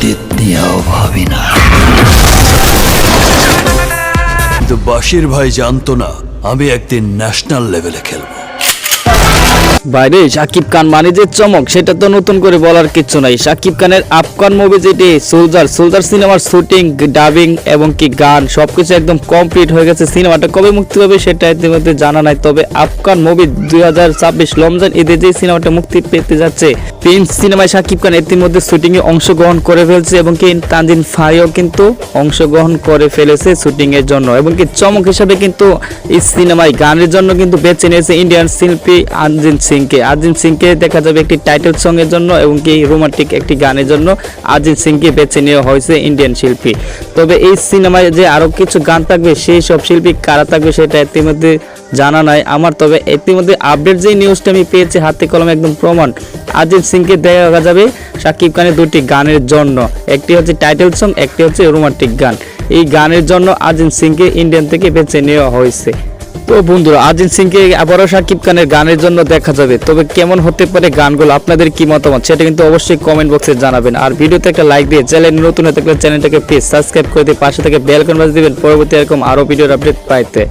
অতীত নিয়েও ভাবি না। কিন্তু বাসির ভাই জানতো না আমি একদিন ন্যাশনাল লেভেলে খেলব। বাইরে শাকিব খান মানে যে চমক, সেটা তো নতুন করে বলার কিছু নাই। শাকিব খানের আফগান মুভি যেটি সোলজার সোলজার সিনেমার শুটিং ডাবিং এবং কি গান, সবকিছু একদম কমপ্লিট হয়ে গেছে সিনেমাটা কবে মুক্তি পাবে সেটা ইতিমধ্যে জানা নাই, তবে আফগান মুভি দুই হাজার ছাব্বিশ রমজান ঈদে যে সিনেমাটা মুক্তি পেতে যাচ্ছে প্রিন্স সিনেমায় শাকিব খান ইতিমধ্যে শুটিং এ অংশগ্রহণ করে ফেলছে এবং কি তানজিন ফারিও কিন্তু অংশগ্রহণ করে ফেলেছে শুটিং এর জন্য। এবং কি চমক হিসাবে কিন্তু এই সিনেমায় গানের জন্য কিন্তু বেছে নিয়েছে ইন্ডিয়ান শিল্পী আনজিন সিংকে। আরজিন সিংকে দেখা যাবে একটি টাইটেল সং এর জন্য এবং কি রোমান্টিক একটি গানের জন্য। আরজিন সিংকে বেছে নেওয়া হয়েছে ইন্ডিয়ান শিল্পী। তবে এই সিনেমায় যে আরও কিছু গান থাকবে, সেই সব শিল্পী কারা থাকবে সেটা ইতিমধ্যে জানা নাই আমার। তবে ইতিমধ্যে আপডেট যে নিউজটা আমি পেয়েছি, হাতে কলমে একদম প্রমাণ। অরিজিৎ সিংকে দেখা যাবে শাকিব খানের দুটি গানের জন্য। একটি হচ্ছে টাইটেল সং একটি হচ্ছে রোমান্টিক গান। এই গানের জন্য অরিজিৎ সিংকে ইন্ডিয়ান থেকে বেছে নেওয়া হয়েছে। তো বন্ধুরা সিং সিংকে আবারও সাকিব খানের গানের জন্য দেখা যাবে। তবে কেমন হতে পারে গানগুলো, আপনাদের কি মতামত? সেটা কিন্তু অবশ্যই কমেন্ট বক্সে জানাবেন। আর ভিডিওতে একটা লাইক দিয়ে চ্যানেল নতুন হয়ে থাকলে চ্যানেলটাকে প্লিজ সাবস্ক্রাইব করে দিয়ে পাশে থেকে বেল কনভার্স দিবেন। পরবর্তী এরকম আরও ভিডিওর আপডেট পাইতে।